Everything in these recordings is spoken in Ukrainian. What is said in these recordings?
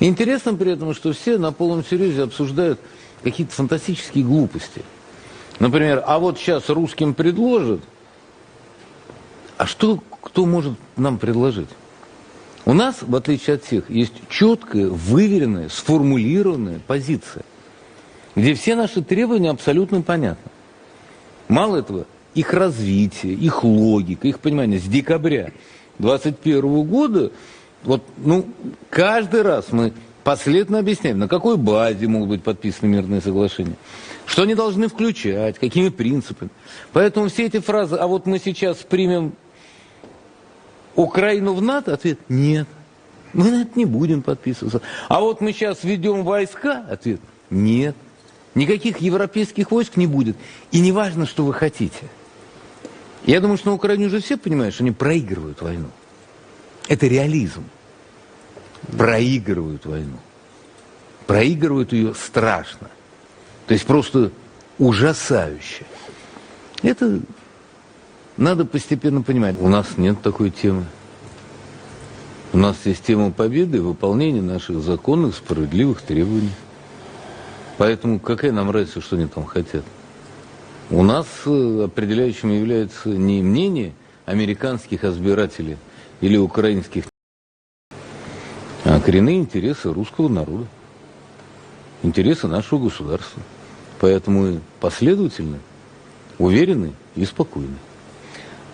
Интересно при этом, что все на полном серьезе обсуждают какие-то фантастические глупости. Например, а вот сейчас русским предложат, а что кто может нам предложить? У нас, в отличие от всех, есть четкая, выверенная, сформулированная позиция, где все наши требования абсолютно понятны. Мало этого, их развитие, их логика, их понимание с декабря 2021 года, вот, ну, каждый раз мы последовательно объясняем, на какой базе могут быть подписаны мирные соглашения, что они должны включать, какими принципами. Поэтому все эти фразы, а вот мы сейчас примем Украину в НАТО, ответ нет. Мы на это не будем подписываться. А вот мы сейчас ведем войска, ответ нет. Никаких европейских войск не будет. И не важно, что вы хотите. Я думаю, что на Украине уже все понимают, что они проигрывают войну. Это реализм. Проигрывают войну. Проигрывают ее страшно. То есть просто ужасающе. Это надо постепенно понимать. У нас нет такой темы. У нас есть тема победы и выполнения наших законных, справедливых требований. Поэтому какая нам разница, что они там хотят? У нас э, определяющим является не мнение американских избирателей или украинских, коренные интересы русского народа, интересы нашего государства. Поэтому мы последовательны, уверены и спокойны.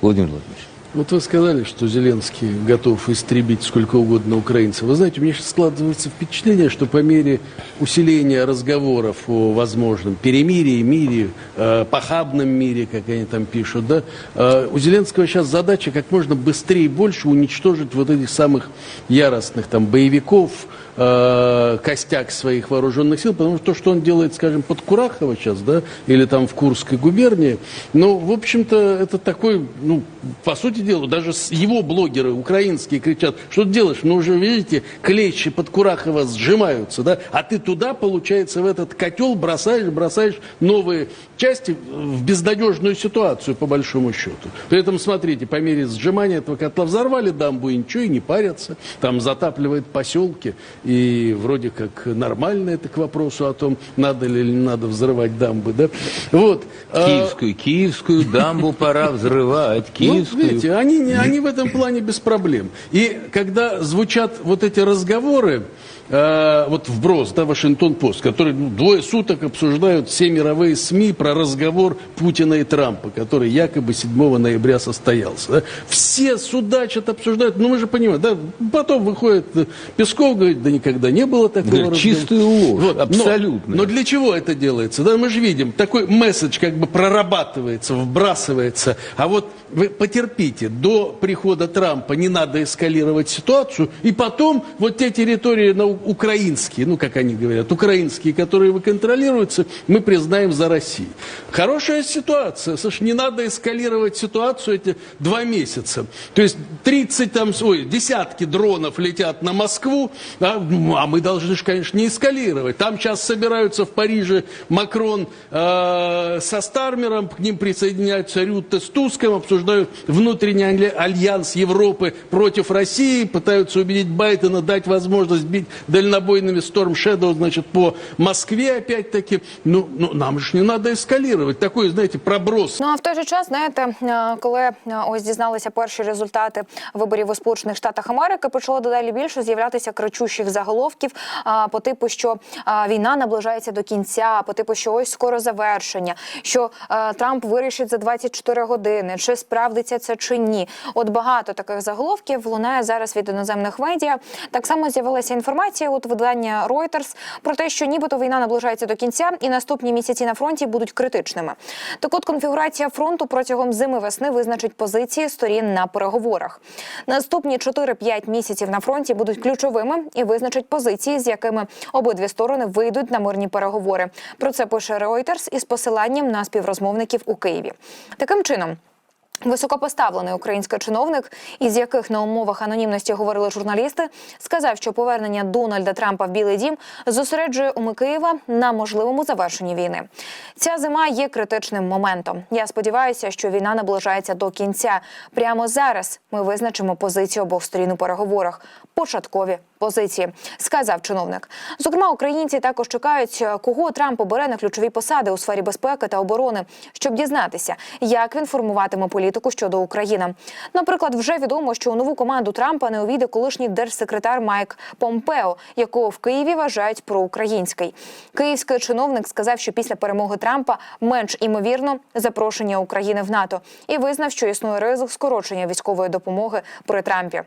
Владимир Владимирович. Вот вы сказали, что Зеленский готов истребить сколько угодно украинцев. Вы знаете, у меня сейчас складывается впечатление, что по мере усиления разговоров о возможном перемирии, мире, э, похабном мире, как они там пишут, да, э, у Зеленского сейчас задача как можно быстрее и больше уничтожить вот этих самых яростных там боевиков, э, костяк своих вооруженных сил, потому что то, что он делает, скажем, под Курахово сейчас, да, или там в Курской губернии, ну, в общем-то, это такой, ну, по сути дела, даже его блогеры украинские кричат, что ты делаешь, ну, уже, видите, клещи под Курахово сжимаются, да, а ты туда, получается, в этот котел бросаешь, бросаешь новые части в безнадежную ситуацию, по большому счету. При этом, смотрите, по мере сжимания этого котла взорвали дамбу и ничего, и не парятся, там затапливает поселки, и вроде как нормально это к вопросу о том, надо ли или не надо взрывать дамбы, да. Вот. А, Киевскую, киевскую дамбу пора взрывать, ну, киевскую. видите, они, не- они в этом плане без проблем. И когда звучат вот эти разговоры, э, вот вброс, да, Вашингтон-Пост, который ну, двое суток обсуждают все мировые СМИ про разговор Путина и Трампа, который якобы 7 ноября состоялся. да. Все судачат, обсуждают, ну мы же понимаем, да, потом выходит Песков, говорит, да никогда не было такого разговора. чистую ложь, Вот, но- абсолютно. но для чего это делается? Да, мы же видим, такой месседж как бы прорабатывается, вбрасывается. А вот вы потерпите, до прихода Трампа не надо эскалировать ситуацию, и потом вот те территории на украинские, ну, как они говорят, украинские, которые вы контролируете, мы признаем за Россией. Хорошая ситуация. Слушай, не надо эскалировать ситуацию эти два месяца. То есть 30 там, ой, десятки дронов летят на Москву, а, а мы должны же, конечно, не эскалировать. Там сейчас собираются в Париже Макрон э, со Стармером, к ним присоединяются Рютте с Туском, обсуждают внутренний али- альянс Европы против России, пытаются убедить Байдена дать возможность бить дальнобойными Storm Shadow, значит, по Москве опять-таки. Ну, ну нам же не надо эскалировать. Такой, знаете, проброс. Ну а в той же час, знаєте, е, коли е, ось дізналися перші результати виборів у Сполучених Штатах Америки, почало дедалі більше з'являтися кричущих заголовків по типу, що війна наближається до кінця, по типу, що ось скоро завершення, що Трамп вирішить за 24 години, чи справдиться це чи ні. От багато таких заголовків лунає зараз від іноземних медіа. Так само з'явилася інформація от видання Reuters про те, що нібито війна наближається до кінця, і наступні місяці на фронті будуть критичними. Так от конфігурація фронту протягом зими весни визначить позиції сторін на переговорах. Наступні 4-5 місяців на фронті будуть ключовими і визначать позиції, з якими обидві сторони вийдуть на мирні переговори. Про це пише Reuters із посиланням на співрозмовників у Києві. Таким чином. Високопоставлений український чиновник, із яких на умовах анонімності говорили журналісти, сказав, що повернення Дональда Трампа в Білий Дім зосереджує уми Києва на можливому завершенні війни. Ця зима є критичним моментом. Я сподіваюся, що війна наближається до кінця. Прямо зараз ми визначимо позицію обох сторін у переговорах. Початкові позиції, сказав чиновник. Зокрема, українці також чекають, кого Трамп обере на ключові посади у сфері безпеки та оборони, щоб дізнатися, як він формуватиме політику щодо України. Наприклад, вже відомо, що у нову команду Трампа не увійде колишній держсекретар Майк Помпео, якого в Києві вважають проукраїнський. Київський чиновник сказав, що після перемоги Трампа менш імовірно запрошення України в НАТО і визнав, що існує ризик скорочення військової допомоги при Трампі.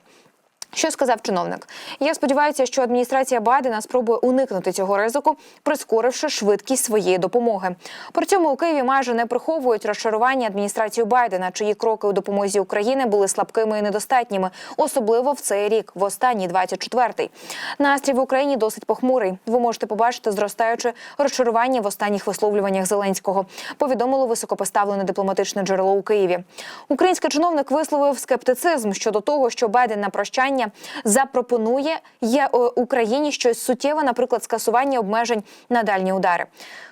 Що сказав чиновник? Я сподіваюся, що адміністрація Байдена спробує уникнути цього ризику, прискоривши швидкість своєї допомоги. При цьому у Києві майже не приховують розчарування адміністрацію Байдена, чиї кроки у допомозі України були слабкими і недостатніми, особливо в цей рік, в останній 24-й. Настрій в Україні досить похмурий. Ви можете побачити зростаюче розчарування в останніх висловлюваннях Зеленського. Повідомило високопоставлене дипломатичне джерело у Києві. Український чиновник висловив скептицизм щодо того, що Байден на прощання запропонує є е, Україні щось суттєве, наприклад, скасування обмежень на дальні удари.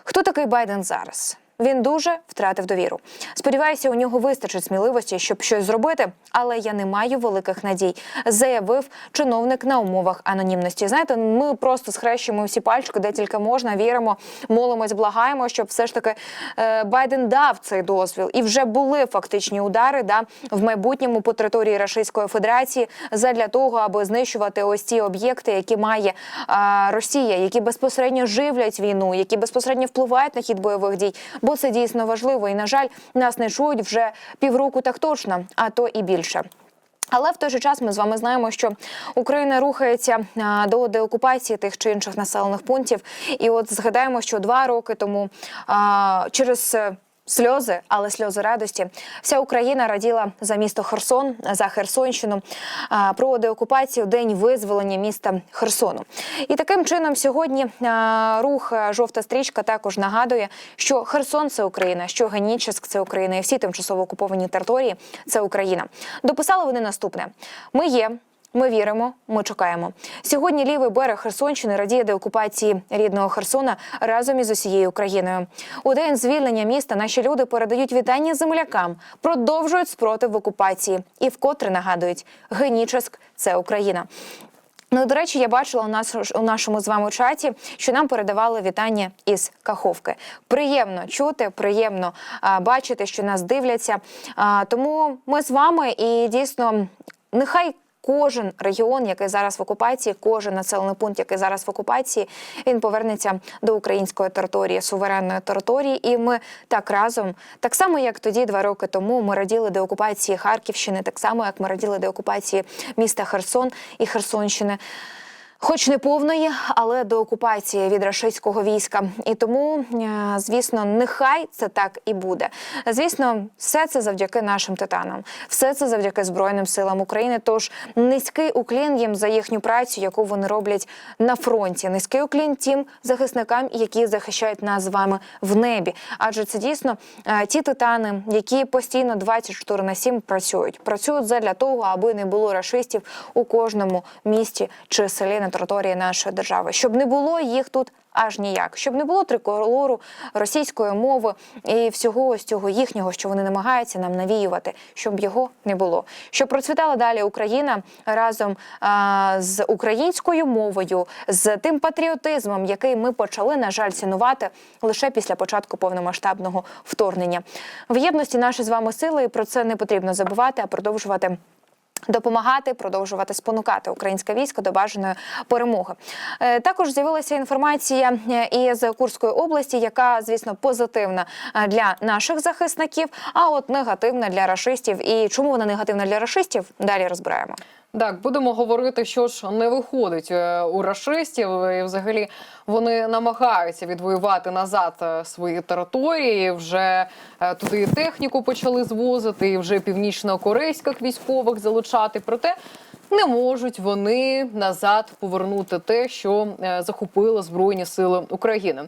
Хто такий Байден зараз? Він дуже втратив довіру. Сподіваюся, у нього вистачить сміливості, щоб щось зробити, але я не маю великих надій, заявив чиновник на умовах анонімності. Знаєте, ми просто схрещуємо всі пальчики, де тільки можна, віримо, молимось, благаємо, щоб все ж таки е, Байден дав цей дозвіл, і вже були фактичні удари да в майбутньому по території Російської Федерації задля того, аби знищувати ось ці об'єкти, які має а, Росія, які безпосередньо живлять війну, які безпосередньо впливають на хід бойових дій. Бо це дійсно важливо. І на жаль, нас не чують вже півроку так точно, а то і більше. Але в той же час ми з вами знаємо, що Україна рухається до деокупації тих чи інших населених пунктів. І от згадаємо, що два роки тому через е, Сльози, але сльози радості. Вся Україна раділа за місто Херсон, за Херсонщину, про деокупацію, день визволення міста Херсону. І таким чином сьогодні рух жовта стрічка також нагадує, що Херсон це Україна, що Генічеськ це Україна, і всі тимчасово окуповані території це Україна. Дописали вони наступне: ми є. Ми віримо, ми чекаємо. Сьогодні лівий берег Херсонщини радіє деокупації рідного Херсона разом із усією Україною. У день звільнення міста наші люди передають вітання землякам, продовжують спротив в окупації і вкотре нагадують: Генічеськ це Україна. Ну, до речі, я бачила у нас у нашому з вами чаті, що нам передавали вітання із Каховки. Приємно чути, приємно а, бачити, що нас дивляться. А, тому ми з вами і дійсно нехай. Кожен регіон, який зараз в окупації, кожен населений пункт, який зараз в окупації, він повернеться до української території, суверенної території. І ми так разом, так само як тоді, два роки тому, ми раділи деокупації Харківщини, так само як ми раділи деокупації міста Херсон і Херсонщини. Хоч не повної, але до окупації від рашистського війська, і тому, е, звісно, нехай це так і буде. Звісно, все це завдяки нашим титанам, все це завдяки Збройним силам України. Тож низький уклін їм за їхню працю, яку вони роблять на фронті. Низький уклін тим захисникам, які захищають нас з вами в небі. Адже це дійсно е, ті титани, які постійно 24 на 7 працюють. Працюють задля того, аби не було рашистів у кожному місті чи селі на території нашої держави, щоб не було їх тут аж ніяк, щоб не було триколору російської мови і всього ось цього їхнього, що вони намагаються нам навіювати, щоб його не було. Щоб процвітала далі Україна разом а, з українською мовою, з тим патріотизмом, який ми почали, на жаль, цінувати лише після початку повномасштабного вторгнення. В єдності наші з вами сили, і про це не потрібно забувати, а продовжувати. Допомагати, продовжувати спонукати українське військо до бажаної перемоги. Е, Також з'явилася інформація е, із Курської області, яка, звісно, позитивна е, для наших захисників, а от негативна для рашистів. І чому вона негативна для рашистів? Далі розбираємо. Так, будемо говорити, що ж не виходить е, у рашистів. І взагалі вони намагаються відвоювати назад е, свої території. Вже е, туди і техніку почали звозити, і вже північно-корейських військових залучати. Проте не можуть вони назад повернути те, що захопили збройні сили України.